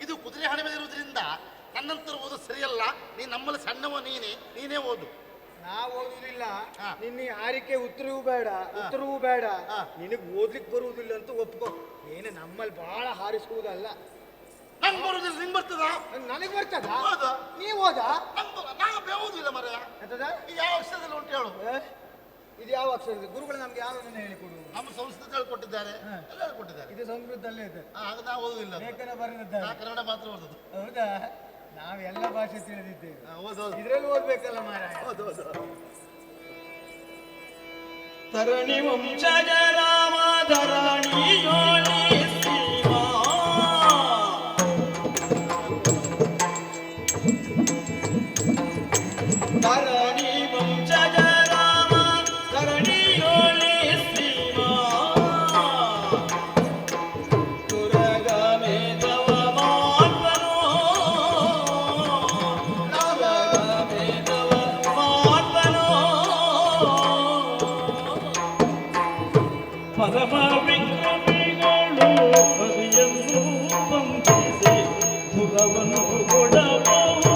ಇದು ಕುದುರೆ ಹಣೆ ಮೇಲೆ ಇರುವುದರಿಂದ ನನ್ನಂತರ ಓದು ಸರಿಯಲ್ಲ ನೀ ನಮ್ಮಲ್ಲಿ ಸಣ್ಣವ ನೀನೇ ನೀನೇ ಓದು. ನಾವು ಓದುದಿಲ್ಲ. ಹಾ. ನಿನ್ನ ಈ ಹಾರಿಕೆ ಉತ್ತರವೂ ಬೇಡ ಉತ್ತರವೂ ಬೇಡ. ಹಾ. ನಿನಗೆ ಓದ್ಲಿಕ್ಕೆ ಬರುವುದಿಲ್ಲ ಅಂತ ಒಪ್ಕೋ. ಏನು ನಮ್ಮಲ್ಲಿ ಬಹಳ ಹಾರಿಸುವುದಲ್ಲ ನಂಗೆ ಬರುದಿಲ್ಲ ನಿಂಗೆ ಬರ್ತದ? ನನಗೆ ಬರ್ತದ? ಹೌದಾ? ನೀವು ಓದಾ? ನಂಗೆ ಬೇವುದಿಲ್ಲ ಮರ ಯಾವ ವಿಷಯದಲ್ಲಿ ಉಂಟು ಹೇಳು. ಅಕ್ಷರ ಇದೆ ಗುರುಗಳು ನಮ್ಗೆ ಯಾರನ್ನ ಹೇಳಿಕೊಡುವುದು ನಮ್ಮ ಸಂಸ್ಕೃತದಲ್ಲಿ ಕೊಟ್ಟಿದ್ದಾರೆ. ಎಲ್ಲ ಕೊಟ್ಟಿದ್ದಾರೆ. ಇದು ಸಂಸ್ಕೃತದಲ್ಲೇ ಇದೆ. ಆಗ ನಾವು ಓದುದಿಲ್ಲ ಲೇಖನ ಬರೆದಿದ್ದಾರೆ. ಕನ್ನಡ ಮಾತ್ರ ಓದೋದು ಹೌದಾ? ನಾವು ಎಲ್ಲ ಭಾಷೆ ತಿಳಿದಿದ್ದೇವೆ. ಇದರಲ್ಲಿ ಓದ್ಬೇಕಲ್ಲ ಮಾರ ಹೌದು ಹೌದು ತರಣಿ ವಂಶಜ ರಾಮ ಧರಣಿ ಯೋನಿ ಶ್ರೀಮಾ పరమా విక్రమిగోడు హృదయం రూపం చేసి భువను గొడవ